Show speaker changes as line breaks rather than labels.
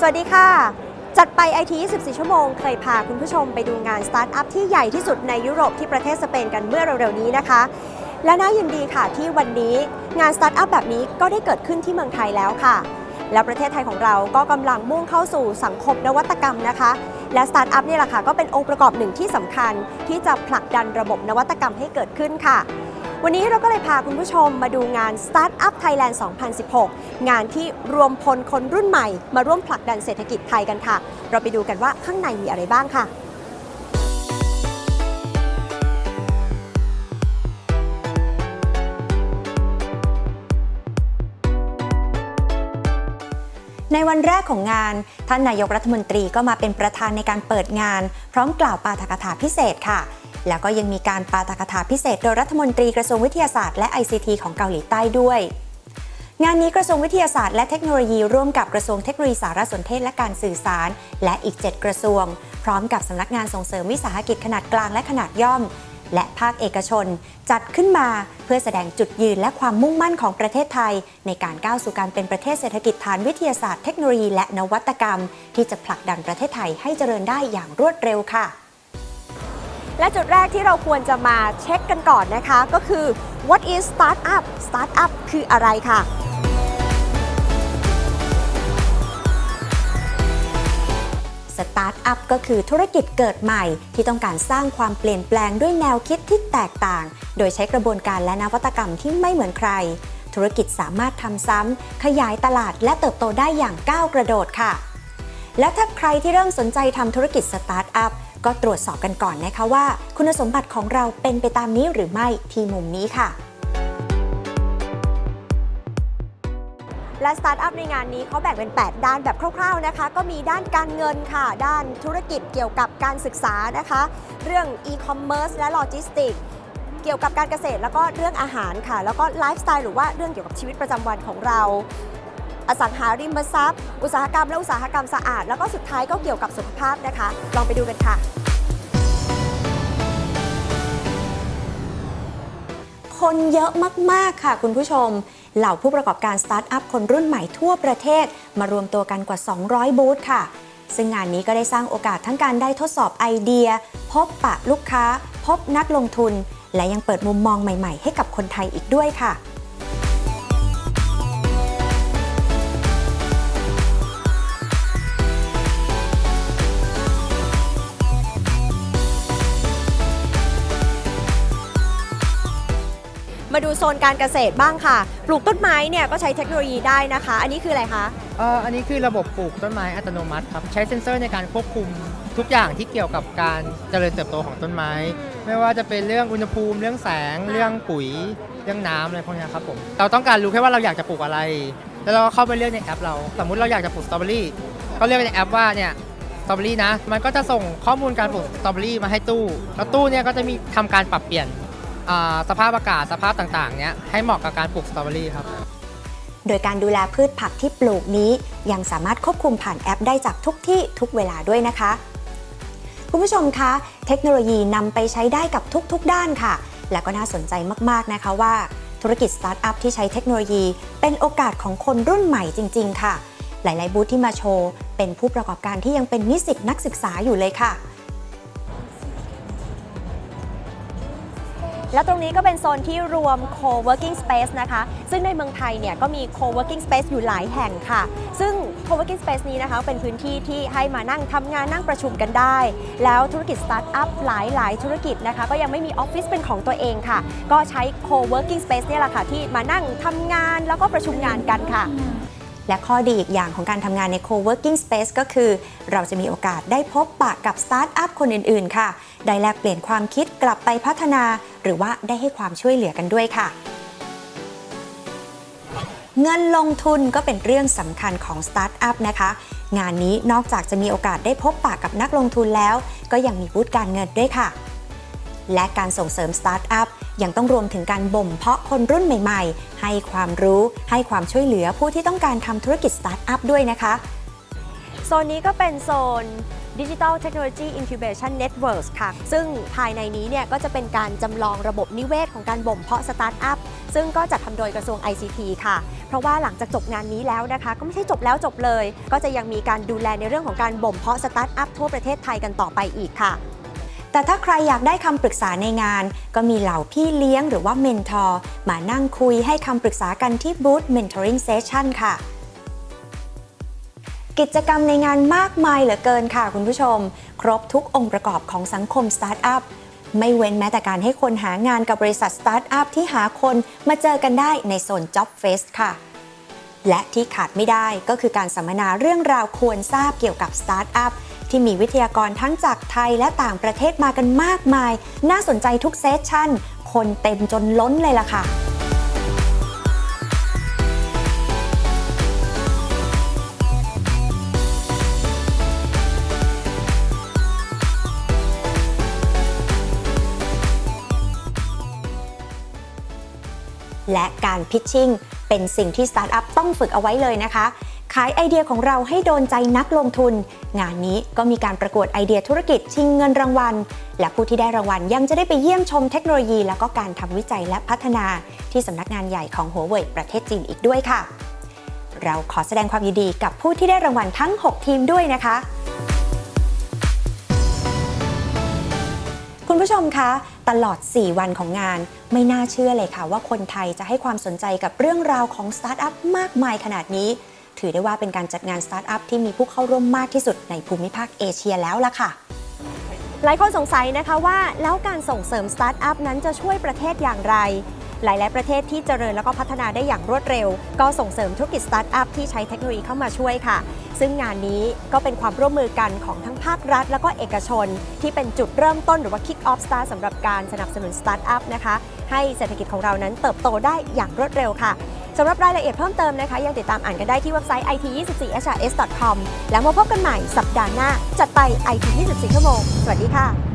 สวัสดีค่ะ จัดไป IT 24 ชั่วโมง เคยพาคุณผู้ชมไปดูงานสตาร์ทอัพที่ใหญ่ที่สุดในยุโรปที่ประเทศสเปนกันเมื่อเร็วๆนี้นะคะ และน่ายินดีค่ะที่วันนี้งานสตาร์ทอัพแบบนี้ก็ได้เกิดขึ้นที่เมืองไทยแล้วค่ะ และประเทศไทยของเราก็กำลังมุ่งเข้าสู่สังคมนวัตกรรมนะคะ และสตาร์ทอัพนี่แหละค่ะก็เป็นองค์ประกอบหนึ่งที่สำคัญที่จะผลักดันระบบนวัตกรรมให้เกิดขึ้นค่ะ วันนี้เราก็เลยพาคุณผู้ชมมาดูงาน Startup Thailand 2016 งานที่รวมพลคนรุ่นใหม่ มาร่วมผลักดันเศรษฐกิจไทยกันค่ะ เราไปดูกันว่าข้างในมีอะไรบ้างค่ะ
ในวันแรกของงาน ท่านนายกรัฐมนตรีก็มาเป็นประธานในการเปิดงาน พร้อมกล่าวปาฐกถาพิเศษค่ะ แล้วก็ยังมีการปาฐกถาพิเศษโดยรัฐมนตรีกระทรวงวิทยาศาสตร์และ ICT ของเกาหลีใต้ด้วยงานนี้กระทรวงวิทยาศาสตร์และเทคโนโลยีร่วมกับกระทรวงเทคโนโลยีสารสนเทศและการสื่อสาร และอีก 7 กระทรวง พร้อมกับสำนักงานส่งเสริมวิสาหกิจขนาดกลางและขนาดย่อม และภาคเอกชน จัดขึ้นมาเพื่อแสดงจุดยืนและความมุ่งมั่นของประเทศไทย ในการก้าวสู่การเป็นประเทศเศรษฐกิจฐานวิทยาศาสตร์เทคโนโลยีและนวัตกรรม ที่จะผลักดันประเทศไทยให้เจริญได้อย่างรวดเร็วค่ะ
และจุดแรกที่เราควรจะมาเช็คกันก่อนนะคะ ก็คือ what is startup startup คืออะไรค่ะ
สตาร์ทอัพก็คือธุรกิจเกิดใหม่ ที่ต้องการสร้างความเปลี่ยนแปลงด้วยแนวคิดที่แตกต่าง โดยใช้กระบวนการและนวัตกรรมที่ไม่เหมือนใคร ธุรกิจสามารถทำซ้ำขยายตลาดและเติบโตได้อย่างก้าวกระโดดค่ะ และถ้าใครที่เริ่มสนใจทำธุรกิจสตาร์ทอัพ ก็ตรวจสอบกันก่อนนะคะว่า คุณสมบัติของเราเป็นไปตามนี้หรือไม่ที่มุมนี้ค่ะ
และสตาร์ทอัพในงานนี้เขาแบ่งเป็น 8 ด้านแบบคร่าวๆนะคะ ก็มีด้านการเงินค่ะ ด้านธุรกิจเกี่ยวกับการศึกษานะคะ เรื่องอีคอมเมิร์ซและโลจิสติกเกี่ยวกับการเกษตรแล้วก็เรื่องอาหารค่ะ แล้วก็ไลฟ์สไตล์หรือว่าเรื่องเกี่ยวกับชีวิตประจำวันของเรา อสังหาริมทรัพย์ อุตสาหกรรมและอุตสาหกรรมสะอาด แล้วก็สุดท้ายก็เกี่ยวกับสุขภาพนะคะ ลองไปดูกันค่ะ
คนเยอะมาก ๆ ค่ะคุณผู้ชม เหล่าผู้ประกอบการสตาร์ทอัพคนรุ่นใหม่ทั่วประเทศ มารวมตัวกันกว่า 200 บูธค่ะ ซึ่งงานนี้ก็ได้สร้างโอกาสทั้งการได้ทดสอบไอเดีย พบปะลูกค้า พบนักลงทุน และยังเปิดมุมมองใหม่ ๆ ให้กับคนไทยอีกด้วยค่ะ
มาดูโซนการเกษตรบ้างค่ะ ปลูกต้นไม้เนี่ยก็ใช้เทคโนโลยีได้นะคะ อันนี้คืออะไรคะ
เอ่ออันนี้คือระบบปลูกต้นไม้อัตโนมัติครับ ใช้เซ็นเซอร์ในการควบคุมทุกอย่างที่เกี่ยวกับการเจริญเติบโตของต้นไม้ ไม่ว่าจะเป็นเรื่องอุณหภูมิ เรื่องแสง เรื่องปุ๋ย เรื่องน้ำอะไรพวกเนี้ยครับผมเราต้องการรู้แค่ว่าเราอยากจะปลูกอะไร แล้วเราก็เข้าไปเลือกในแอปเรา สมมุติเราอยากจะปลูกสตรอเบอรี่ก็เลือกในแอปว่าเนี่ยสตรอเบอรี่นะมันก็จะส่งข้อมูลการปลูกสตรอเบอรี่มาให้ตู้ แล้วตู้เนี่ยก็จะมีทำการปรับเปลี่ยน อ่าสภาพอากาศสภาพต่างๆเนี้ยให้เหมาะกับการปลูกสตรอเบอรี่ครับ
โดยการดูแลพืชผักที่ปลูกนี้ ยังสามารถควบคุมผ่านแอปได้จากทุกที่ทุกเวลาด้วยนะคะ คุณผู้ชมคะ เทคโนโลยีนำไปใช้ได้กับทุกๆ ด้านค่ะ และก็น่าสนใจมากๆนะคะว่า ธุรกิจสตาร์ทอัพที่ใช้เทคโนโลยี เป็นโอกาสของคนรุ่นใหม่จริง ๆ ค่ะ หลาย ๆ บูธที่มาโชว์ เป็นผู้ประกอบการที่ยังเป็นนิสิตนักศึกษาอยู่เลยค่ะ
แล้วตรงนี้ก็เป็นโซนที่รวม co-working space นะคะ ซึ่งในเมืองไทยเนี่ยก็มี co-working space อยู่หลายแห่งค่ะ ซึ่ง co-working space นี้นะคะเป็นพื้นที่ที่ให้มานั่งทำงานนั่งประชุมกันได้ แล้วธุรกิจสตาร์ทอัพหลายหลายธุรกิจนะคะก็ยังไม่มีออฟฟิศเป็นของตัวเองค่ะ ก็ใช้ co-working space เนี่ยแหละค่ะที่มานั่งทำงานแล้วก็ประชุมงานกันค่ะ
และข้อดีอีกอย่างของการทำงานใน co-working space ก็คือ เราจะมีโอกาสได้พบปะกับสตาร์ทอัพคนอื่น ๆ ค่ะ ได้แลกเปลี่ยนความคิด กลับไปพัฒนา หรือว่าได้ให้ความช่วยเหลือกันด้วยค่ะ เงินลงทุนก็เป็นเรื่องสำคัญของสตาร์ทอัพนะคะ งานนี้นอกจากจะมีโอกาสได้พบปะกับนักลงทุนแล้ว ก็ยังมีบูธการเงินด้วยค่ะ และการส่งเสริมสตาร์ทอัพยังต้องรวมถึงการบ่มเพาะคนรุ่นใหม่ๆ ให้ความรู้ให้ความช่วยเหลือผู้ที่ต้องการทำธุรกิจสตาร์ทอัพด้วยนะคะ
โซนนี้ก็เป็นโซน Digital Technology Incubation Networks ค่ะ ซึ่งภายในนี้เนี่ยก็จะเป็นการจำลองระบบนิเวศของการบ่มเพาะสตาร์ทอัพ ซึ่งก็จัดทำโดยกระทรวง ICT ค่ะ เพราะว่าหลังจากจบงานนี้แล้วนะคะ ก็ไม่ใช่จบแล้วจบเลย ก็จะยังมีการดูแลในเรื่องของการบ่มเพาะสตาร์ทอัพทั่วประเทศไทยกันต่อไปอีกค่ะ
แต่ถ้าใครอยากได้คำปรึกษาในงาน ก็มีเหล่าพี่เลี้ยงหรือว่าเมนทอร์มานั่งคุยให้คำปรึกษากันที่บูธ Mentoring Session ค่ะ กิจกรรมในงานมากมายเหลือเกินค่ะคุณผู้ชม ครบทุกองค์ประกอบของสังคมสตาร์ทอัพไม่เว้นแม้แต่การให้คนหางานกับบริษัทสตาร์ทอัพที่หาคนมาเจอกันได้ในโซน Job Fest ค่ะ และที่ขาดไม่ได้ก็คือการสัมมนาเรื่องราวควรทราบเกี่ยวกับสตาร์ทอัพที่มีวิทยากรทั้งจากไทยและต่างประเทศมากันมากมาย น่าสนใจทุกเซสชั่น คนเต็มจนล้นเลยล่ะค่ะ และการพิชชิ่งเป็นสิ่งที่สตาร์ทอัพต้องฝึกเอาไว้เลยนะคะ ขายไอเดียของเราให้โดนใจนักลงทุน งานนี้ก็มีการประกวดไอเดียธุรกิจชิงเงินรางวัล และผู้ที่ได้รางวัลยังจะได้ไปเยี่ยมชมเทคโนโลยี แล้วก็การทำวิจัยและพัฒนา ที่สำนักงานใหญ่ของหัวเว่ยประเทศจีนอีกด้วยค่ะ เราขอแสดงความยินดีกับผู้ที่ได้รางวัลทั้ง 6 ทีมด้วยนะคะ คุณผู้ชมคะ ตลอด 4 วันของงาน ไม่น่าเชื่อเลยค่ะว่าคนไทยจะให้ความสนใจกับเรื่องราวของสตาร์ทอัพมากมายขนาดนี้ ถือได้ว่าเป็นการจัดงานสตาร์ทอัพที่มีผู้เข้าร่วมมากที่สุดในภูมิภาคเอเชียแล้วล่ะค่ะ
หลายคนสงสัยนะคะว่าแล้วการส่งเสริมสตาร์ทอัพนั้นจะช่วยประเทศอย่างไร หลาย ๆ ประเทศที่เจริญแล้วก็พัฒนาได้อย่างรวดเร็ว ก็ส่งเสริมธุรกิจสตาร์ทอัพที่ใช้เทคโนโลยีเข้ามาช่วยค่ะ ซึ่งงานนี้ก็เป็นความร่วมมือกันของทั้งภาครัฐ แล้วก็เอกชน ที่เป็นจุดเริ่มต้นหรือว่า Kick Off star สำหรับการสนับสนุนสตาร์ทอัพนะคะให้เศรษฐกิจของเรานั้นเติบโตได้อย่างรวดเร็วค่ะสำหรับรายละเอียดเพิ่มเติมนะคะ ยังติดตามอ่านกันได้ที่เว็บไซต์ it24hrs.com แล้วมาพบกันใหม่สัปดาห์หน้า จัดไป IT 24 ชั่วโมง สวัสดีค่ะ